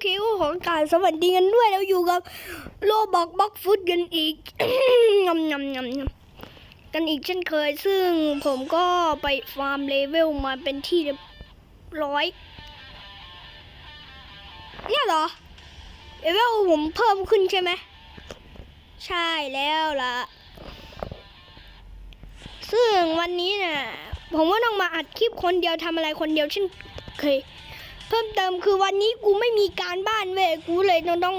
เคก็ของการสวัสดีกันด้วยแล้วอยู่กับโลบอกบ็อกฟุตกันอีกงำงำงำงำกันอีกเช่นเคย ซึ่งผมก็ไปฟาร์มเลเวลมาเป็นที่เรียบร้อย เนี่ยเหรอเลเวลผมเพิ่มขึ้นใช่ไหมใช่แล้วล่ะ ซึ่งวันนี้น่ะผมว่าต้องมาอัดคลิปคนเดียวทำอะไรคนเดียวเช่นเคย เพิ่มเติมคือวันนี้กูไม่มีการบ้านเว้ยกูเลยต้องต้อง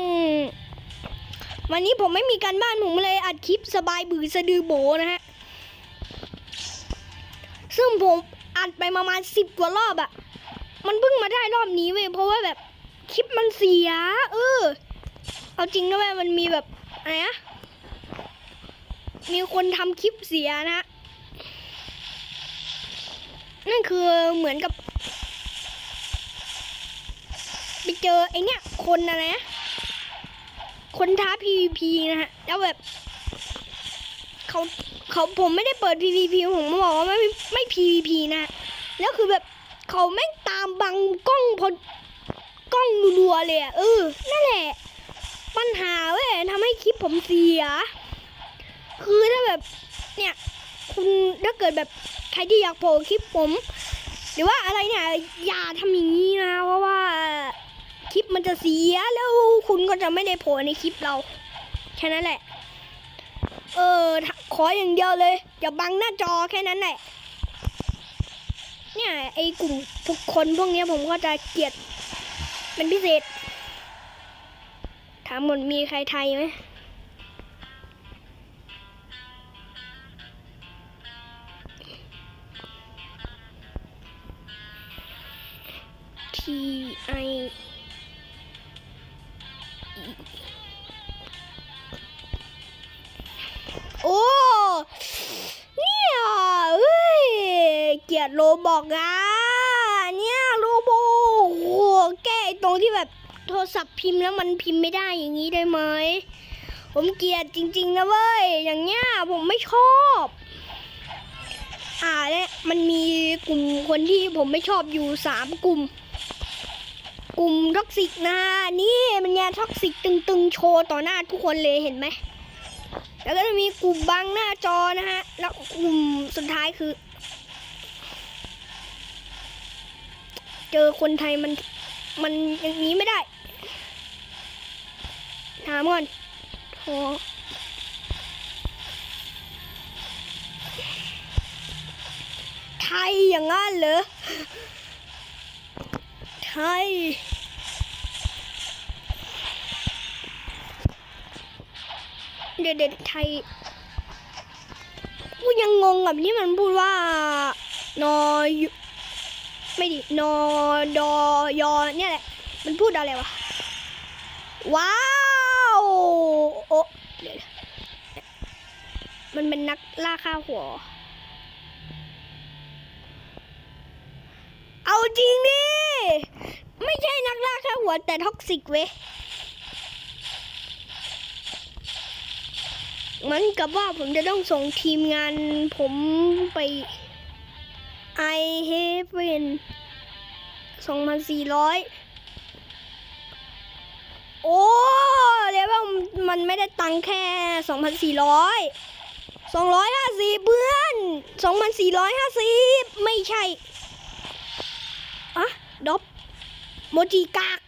วันนี้ผมไม่มีการบ้านผมเลยอัดคลิปสบายบือสะดือโบนะฮะซึ่งผมอัดไปประมาณสิบกว่ารอบอะมันเพิ่งมาได้รอบนี้เว้ยเพราะว่าแบบคลิปมันเสีย เออ เอาจริงนะเว้ยมันมีแบบอะไรนะมีคนทำคลิปเสียนะนั่นคือเหมือนกับ ไป เจอไอเนี้ยคนอะนะ คนท้า PVP นะฮะ แล้วแบบเขาเขาผมไม่ได้เปิด PVP ผมบอกว่าไม่ไม่ PVP นะ แล้วคือแบบเขาแม่งตามบังกล้องพอกล้องรัวเลยอะเออ นั่นแหละ ปัญหาเว้ยทำให้คลิปผมเสีย คือถ้าแบบ เนี่ย คุณถ้าเกิดแบบใครที่อยากโผล่คลิปผม หรือว่าอะไรเนี่ย อย่าทำอย่างนี้นะ เพราะว่า คลิปมันจะเสียแล้วคุณก็จะไม่ได้โผล่ในคลิปเรา แค่นั้นแหละ เออ ขออย่างเดียวเลยอย่าบังหน้าจอแค่นั้นแหละ เนี่ยไอ้กลุ่มทุกคนพวกนี้ผมก็จะเกลียดเป็นพิเศษ ถามหมดมีใครไทยไหม T I โอ้ เนี่ยเอ้ย เกียดโลบอกอะเนี่ยโลโอ้โหแก้ตรงที่แบบโทรศัพท์พิมพ์แล้วมันพิมพ์ไม่ได้อย่างนี้ได้ไหม ผมเกลียดจริง ๆ นะเว้ย อย่างเงี้ยผมไม่ชอบ อ่าเนี่ยมันมีกลุ่มคนที่ผมไม่ชอบอยู่สามกลุ่ม กลุ่มท็อกซิกนะนี่มันยาท็อกซิกตึงๆ โชว์ต่อหน้าทุกคนเลยเห็นไหม แล้วก็จะมีกลุ่มบังหน้าจอนะฮะ แล้วกลุ่มสุดท้ายคือ เจอคนไทยมันมันอย่างนี้ไม่ได้ ถามก่อนโทรไทยอย่างงั้นเหรอ ไทยเด็ดๆไทยกูยังงงกับที่มันพูดว่านอยไม่ดินอดอยอเนี่ยแหละ มันพูดอะไรวะ ว้าว โอ้เดี๋ยวมันเป็นนักล่าค่าหัว เอาจริงดิ ไม่ใช่นักล่าค่าหัวแต่ท็อกซิกเว้ยมือนกับว่าผมจะต้องส่งทีมงานผมไป I h a v e n 2,400 โอ้เรียกว่ามันไม่ได้ตังค์แค่ 2,400 250 เพื่อน 2,450 ไม่ใช่ ดบโมจิกาก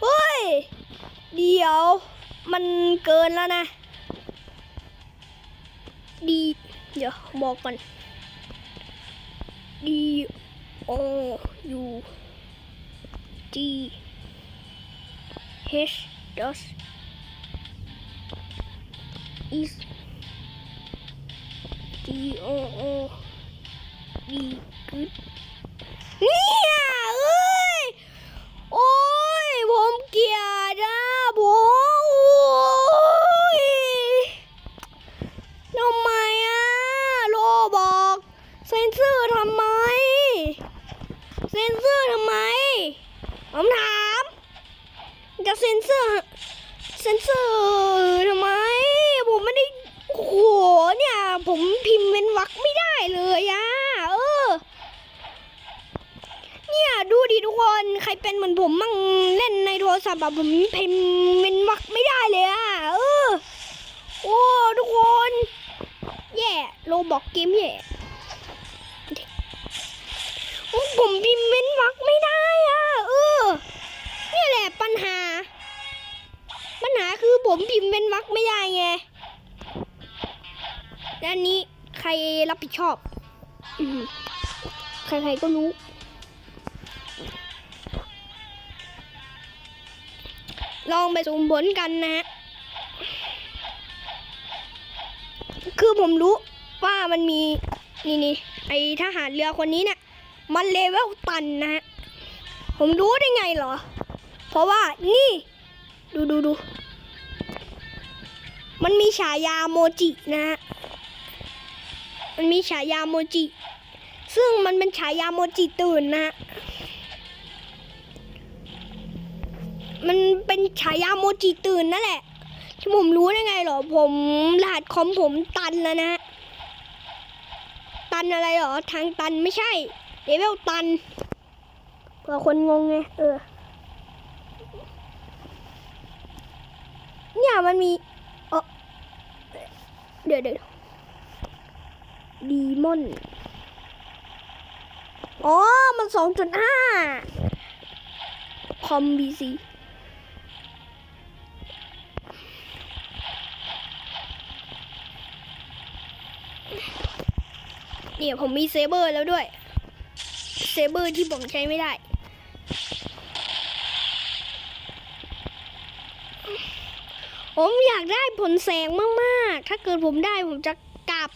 เฮ้ย เดี๋ยว มันเกินแล้วนะ ดี เดี๋ยวบอกก่อน D O U G H does is D O O D good เนี่ยเอ้ย โอ้ย ผมเกลียดอะผมโอ้ยทำไมอะโลบอกเซนเซอร์ทำไม เซนเซอร์ทำไม ผมถาม จะเซนเซอร์ เซนเซอร์ทำไม ผมไม่ได้โหเนี่ย ผมพิมพ์เป็นวรรคไม่ได้เลยอะ ดิทุกคนใครเป็นเหมือนผมมั่งเล่นในโทรศัพท์แบบผมพิมพ์เป็นวักไม่ได้เลยอะเออโอ้ทุกคน แย่โลบอกเกมแย่ผมพิมพ์เป็นวักไม่ได้อะเออนี่แหละปัญหา ปัญหาคือผมพิมพ์เป็นวักไม่ได้ไงและอันนี้ใครรับผิดชอบ ใครๆก็รู้ ลองไปสุ่มผลกันนะฮะ คือผมรู้ว่ามันมี นี่นี่ไอทหารเรือคนนี้เนี่ยมันเลเวลตันนะฮะ ผมรู้ได้ไงเหรอ เพราะว่านี่ ดูดูดู มันมีฉายาโมจินะฮะ มันมีฉายาโมจิ ซึ่งมันเป็นฉายาโมจิตื่นนะฮะ มันเป็นฉายาโมจิตื่นนั่นแหละที่ผมรู้ได้ไงหรอ ผมรหัสคอมผมตันแล้วนะ ตันอะไรหรอ ทางตันไม่ใช่เลเวลตันเผื่อคนงงไง เออ เนี่ยมันมีเออเดี๋ยวเดี๋ยวดีมอน อ๋อ มันสองจุดห้าคอมบีซี เนี่ยผมมีเซเบอร์แล้วด้วย เซเบอร์ที่ผมใช้ไม่ได้ ผมอยากได้ผลแสงมากๆ ถ้าเกิดผมได้ผมจะกลับ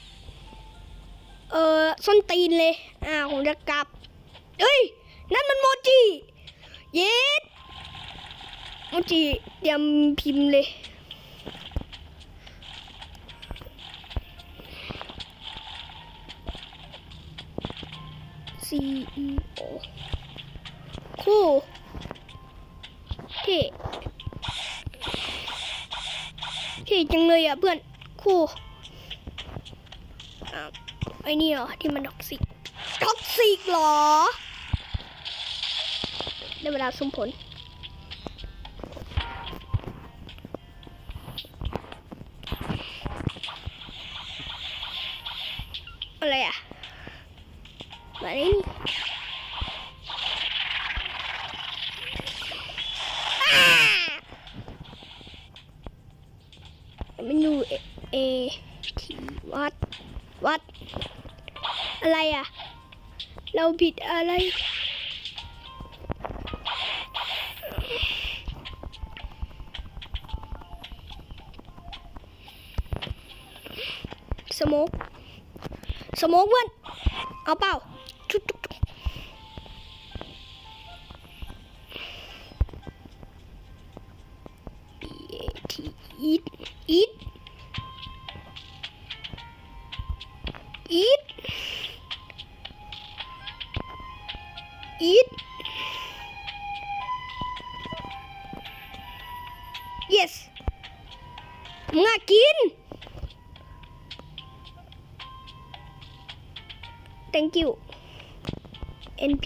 เออส้นตีนเลย อ่า ผมจะกลับ เอ้ย นั่นมันโมจิ เย็ดโมจิเตรียมพิมพ์เลย C E O คู่เท่เท่จังเลยอะเพื่อนคู่อ่าไอ้นี่เหรอที่มันท็อกซิกท็อกซิกเหรอ ได้เวลาสุ่มผลอะไรอะ มาเล่นอ่ามันอยู่เอเอทีวัด วัด อะไรอะ เราผิดอะไรสโมกสโมกเพื่อน เอาเปล่า มึงอะกิน thank you NP